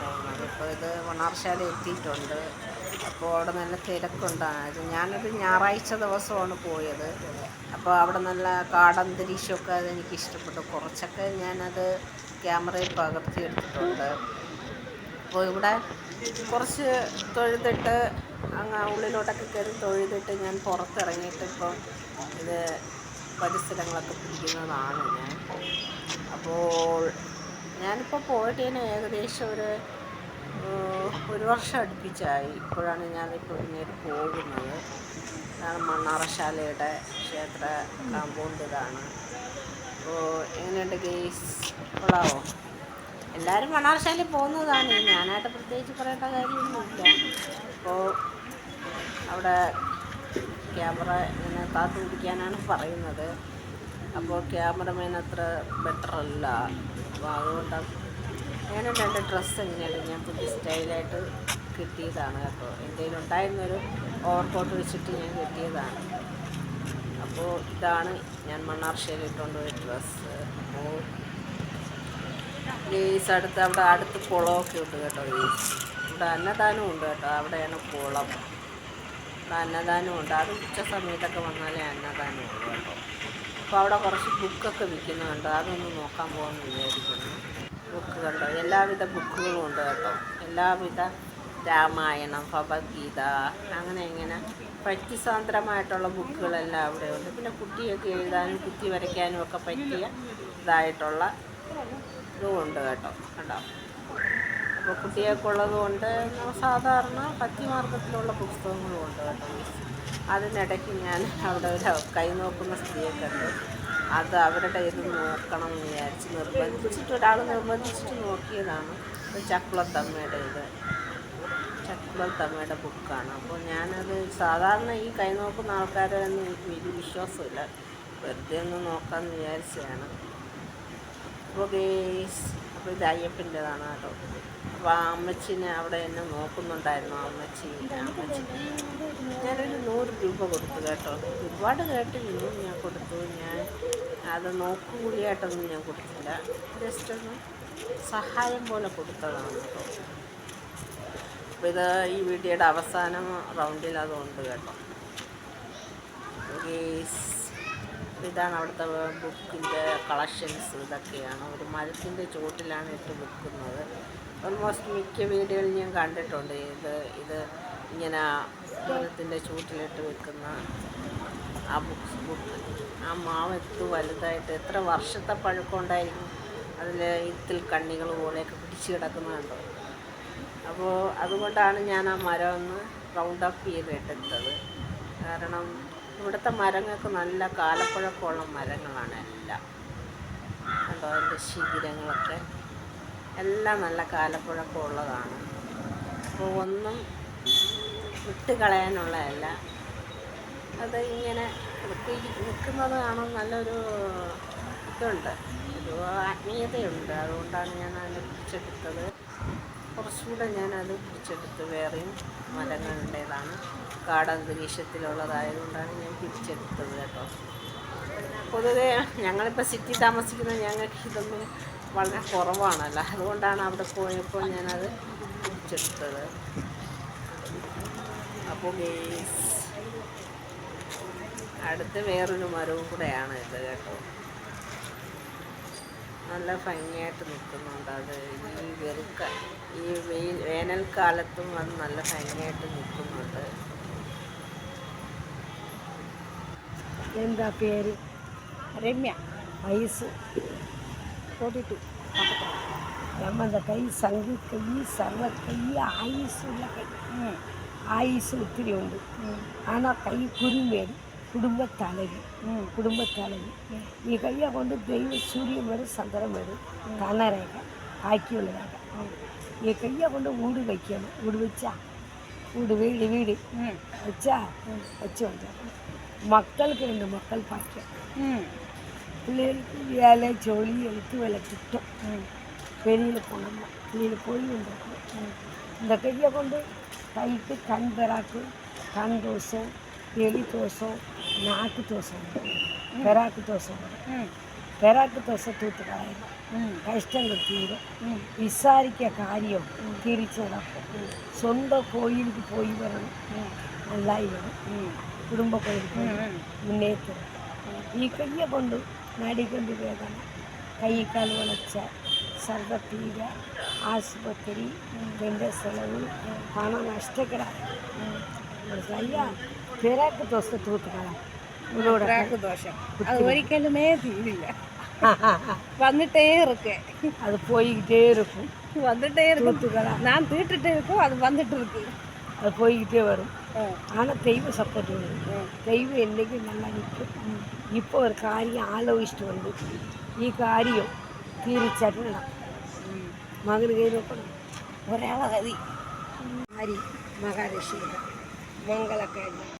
പോകുന്നത്. ഇപ്പോൾ ഇത് വണ്ണാർശാല എത്തിയിട്ടുണ്ട്. അപ്പോൾ അവിടെ നല്ല തിരക്കുണ്ടായത് ഞാനൊരു ഞായറാഴ്ച ദിവസമാണ് പോയത്. അപ്പോൾ അവിടെ നല്ല കാടന്തരീക്ഷമൊക്കെ അതെനിക്ക് ഇഷ്ടപ്പെട്ടു കുറച്ചൊക്കെ ഞാനത് ക്യാമറയിൽ പകർത്തിയെടുത്തിട്ടുണ്ട് അപ്പോൾ ഇവിടെ കുറച്ച് തൊഴുതിട്ട് അങ്ങ് ഉള്ളിലോട്ടൊക്കെ കയറി തൊഴുതിട്ട് ഞാൻ പുറത്തിറങ്ങിയിട്ട് ഇപ്പോൾ ഇത് പരിസരങ്ങളൊക്കെ പിടിക്കുന്നതാണ് ഞാൻ. അപ്പോൾ ഞാനിപ്പോൾ പോയിട്ട് ഏകദേശം ഒരു ഒരു വർഷം അടുപ്പിച്ചായി. ഇപ്പോഴാണ് ഞാനിപ്പോൾ പിന്നീട് പോകുന്നത്. മണ്ണാറശാലയുടെ ക്ഷേത്ര കാമ്പൗണ്ട് ഇതാണ്. അപ്പോൾ എങ്ങനെയുണ്ട് ഗെയ്സ് കൊള്ളാവോ? എല്ലാവരും മണ്ണാറശാലയിൽ പോകുന്നതാണ്. ഞാനായിട്ട് പ്രത്യേകിച്ച് പറയേണ്ട കാര്യമൊന്നുമില്ല. അപ്പോൾ അവിടെ ക്യാമറ ഇങ്ങനെ കാത്തു പിടിക്കാനാണ് പറയുന്നത്. അപ്പോൾ ക്യാമറമാൻ അത്ര ബെറ്റർ അല്ല. അപ്പോൾ അതുകൊണ്ടാണ് അങ്ങനെ രണ്ട് ഡ്രസ്സ് എങ്ങനെയാണ് ഞാൻ പുതിയ സ്റ്റൈലായിട്ട് കിട്ടിയതാണ് കേട്ടോ. എന്റെ കയ്യിലുണ്ടായിരുന്നൊരു ഓവർകോട്ട് വെച്ചിട്ട് ഞാൻ കിട്ടിയതാണ്. അപ്പോൾ ഇതാണ് ഞാൻ മണ്ണാർശയിൽ ഇട്ടുകൊണ്ടൊരു ഡ്രസ്സ് അപ്പോൾ ലേസ് അടുത്ത് അവിടെ അടുത്ത് കുളമൊക്കെ ഉണ്ട് കേട്ടോ ലേസ് ഇവിടെ അന്നദാനം ഉണ്ട് കേട്ടോ. അവിടെയാണ് കുളം. ഇവിടെ അന്നദാനം ഉണ്ട്. അത് ഉച്ച സമയത്തൊക്കെ വന്നാലേ അന്നദാനം ഉള്ളൂ കേട്ടോ. അപ്പോൾ അവിടെ കുറച്ച് ബുക്കൊക്കെ വിൽക്കുന്നുണ്ട് അതൊന്ന് നോക്കാൻ പോകാമെന്ന് വിചാരിക്കുന്നു. ബുക്ക് കണ്ടോ? എല്ലാവിധ ബുക്കുകളും ഉണ്ട് കേട്ടോ. എല്ലാവിധ രാമായണം ഭഗവത്ഗീത അങ്ങനെ ഇങ്ങനെ പറ്റിസ്വാതന്ത്രമായിട്ടുള്ള ബുക്കുകളെല്ലാം അവിടെ ഉണ്ട്. പിന്നെ കുട്ടിയൊക്കെ എഴുതാനും കുത്തി വരയ്ക്കാനും ഒക്കെ പറ്റിയ ഇതായിട്ടുള്ള ഉണ്ട് കേട്ടോ. കണ്ടോ? അപ്പോൾ കുട്ടികൾക്ക് ഉള്ളതുകൊണ്ട് സാധാരണ ഭക്തിമാർഗത്തിലുള്ള പുസ്തകങ്ങളും ഉണ്ട് കേട്ടോ. അതിനിടയ്ക്ക് ഞാൻ അവിടെ ഒരു കൈ നോക്കുന്ന സ്ത്രീയെ കണ്ടു. അത് അവരുടെ ഇത് നോക്കണം എന്ന് വിചാരിച്ച് നിർബന്ധിച്ചിട്ട് ഒരാൾ നിർബന്ധിച്ചിട്ട് നോക്കിയതാണ്. ചക്കുളത്തമ്മയുടെ ഇത്. ചക്കുളത്തമ്മയുടെ ബുക്കാണ്. അപ്പോൾ ഞാനത് സാധാരണ ഈ കൈ നോക്കുന്ന ആൾക്കാരൊന്നും എനിക്ക് വലിയ വിശ്വാസമില്ല. വെറുതെ ഒന്ന് നോക്കാമെന്ന് വിചാരിച്ചതാണ്. അപ്പോൾ ഗേസ് അപ്പോൾ ഇത് അയ്യപ്പന്റെതാണ് കേട്ടോ അമ്മച്ചിനെ അവിടെ എന്നെ നോക്കുന്നുണ്ടായിരുന്നു. അമ്മച്ചി അമ്മച്ചി. ഞാനൊരു നൂറ് രൂപ കൊടുത്തു കേട്ടോ. ഒരുപാട് കേട്ടിരുന്നു ഞാൻ കൊടുത്തു. ഞാൻ അത് നോക്കുകൂടിയായിട്ടൊന്നും ഞാൻ കൊടുത്തില്ല. ജസ്റ്റ് ഒന്ന് സഹായം പോലെ കൊടുത്തതാണ് കേട്ടോ. അപ്പോൾ ഇത് ഈ വീഡിയോയുടെ അവസാനം റൗണ്ടിൽ അതുണ്ട് കേട്ടോ. ഇതാണ് അവിടുത്തെ ബുക്കിന്റെ കളക്ഷൻസ് ഇതൊക്കെയാണ്. ഒരു മരത്തിന്റെ ചുവട്ടിലാണ് ഇട്ട് വിൽക്കുന്നത് ഓൾമോസ്റ്റ് മിക്ക വീടുകളിൽ ഞാൻ കണ്ടിട്ടുണ്ട്. ഇത് ഇത് ഇങ്ങനെ മൃഗത്തിന്റെ ചൂട്ടിലിട്ട് വെക്കുന്ന ആ ബുക്സ് ബുക്ക് ആ മാവ് എത്ര വലുതായിട്ട് എത്ര വർഷത്തെ പഴക്കമുണ്ടായിരിക്കും അതിൽ ഇത്തിൽ കണ്ണികൾ പോലെയൊക്കെ പിടിച്ച് കിടക്കുന്നുണ്ടോ അപ്പോൾ അതുകൊണ്ടാണ് ഞാൻ ആ മരം ഒന്ന് റൗണ്ട് അപ്പ് എടുത്തത്. കാരണം ഇവിടുത്തെ മരങ്ങൾക്ക് നല്ല കാലപ്പഴക്കമുള്ള മരങ്ങളാണ് എല്ലാം. അതിന്റെ ശിഖിരങ്ങളൊക്കെ. എല്ലാം നല്ല കാലപ്പുഴക്കം ഉള്ളതാണ്. അപ്പോൾ ഒന്നും വിട്ട് കളയാനുള്ളതല്ല അത് ഇങ്ങനെ നിൽക്കുന്നത് കാണാൻ നല്ലൊരു ഇതുണ്ട്. ഒരു ആത്മീയതയുണ്ട്. അതുകൊണ്ടാണ് ഞാൻ അതിനെ പിടിച്ചെടുത്തത്. കുറച്ചുകൂടെ ഞാനത് പിടിച്ചെടുത്ത് വേറെയും മരങ്ങളുടേതാണ്. കാടന്തരീക്ഷത്തിലുള്ളതായതുകൊണ്ടാണ് ഞാൻ പിടിച്ചെടുത്തത് കേട്ടോ. പൊതുവേ ഞങ്ങളിപ്പോൾ സിറ്റി താമസിക്കുന്ന ഞങ്ങൾക്ക് ഇതൊന്നും വളരെ കുറവാണല്ലോ. അതുകൊണ്ടാണ് അവിടെ പോയപ്പോൾ ഞാനത് പിടിച്ചെടുത്തത് അപ്പോൾ ഗേസ് അടുത്ത് വേറൊരു മരവും കൂടെയാണ് ഇത് കേട്ടോ. നല്ല ഭംഗിയായിട്ട് നിൽക്കുന്നുണ്ട് അത്. ഈ വെറുക്ക ഈ വെയിൽ വേനൽക്കാലത്തും അത് നല്ല ഭംഗിയായിട്ട് നിൽക്കുന്നുണ്ട്. എന്താ പേര്? രമ്യ. വയസ്സ് ஃபோர்ட்டி டூ நம்ம அந்த கை சங்கு கை சர்வ கை ஆயுசு உள்ள கை. ஆயுசு உத்திரி உண்டு. ஆனால் கை குறுமேடு குடும்ப தலைவி. குடும்ப தலைவி. நீ கையை கொண்டு தெய்வ சூரிய மேடு சந்திர மேடு கனரேக ஆக்கியுள்ளதாக. நீ கையை கொண்டு ஊடு வைக்கணும். ஊடு வச்சா? வீடு வீடு. வீடு வச்சா? வச்சு வந்தேன் மக்களுக்கு ரெண்டு மக்கள் பார்க்க பிள்ளைகளுக்கு வேலை ஜோலி எழுத்து வேலை கிட்டும் வெளியில் போனோம்னா வெளியில் போய் வந்துருக்கணும் இந்த கையை கொண்டு கைக்கு கண் பெறாக்கு கண் தோசம் எலி தோசம் நாக்கு தோசம் வரும் பெறாக்கு தோசம் வரும் பெறாக்கு தோசை தூத்து களையலாம் കഷ്ടങ്ങൾ തീരും വിസാരിക്ക കാര്യം തിരിച്ചു നടക്കും സ്വന്തം കോയിലേക്ക് പോയി വരണം നല്ലായി വരും കുടുംബ കോയിലേക്ക് മുന്നേറ്റം ഈ കയ്യെ കൊണ്ട് ನಡಿಗೊಂದು வேதனை கை கால் ಒಳಚ್ಚ ಸರ್ವ ಪೀಡ ஆஸ்பத்திரி ಗಂಡ செலவு பணம் ಅಷ್ಟೇ ಕಡ ஐயா பிறகு தோசை தூத்துக்கலாம். உன்னோட பிறகு தோசை. அது ஒரிக்கலுமே தீவில்லை வந்துட்டே இருக்கேன் அது போய்கிட்டே இருக்கும். வந்துட்டே இருக்கும் தூக்கலாம் நான் தீட்டுட்டே இருக்கும் அது வந்துட்டு இருக்கு. அது போய்கிட்டே வரும். ஆனால் தெய்வம் சப்போர்ட் வரும் தெய்வம் என்னைக்கு நல்லா நிற்கும். இப்போ ஒரு காரியம் ஆலோசிச்சுட்டு வந்து ఈ కార్యం తీరిచ్చాడు నా మగనికి రూపం ఒరేళ అది మరి మహాలక్ష్మి మంగళకార్యం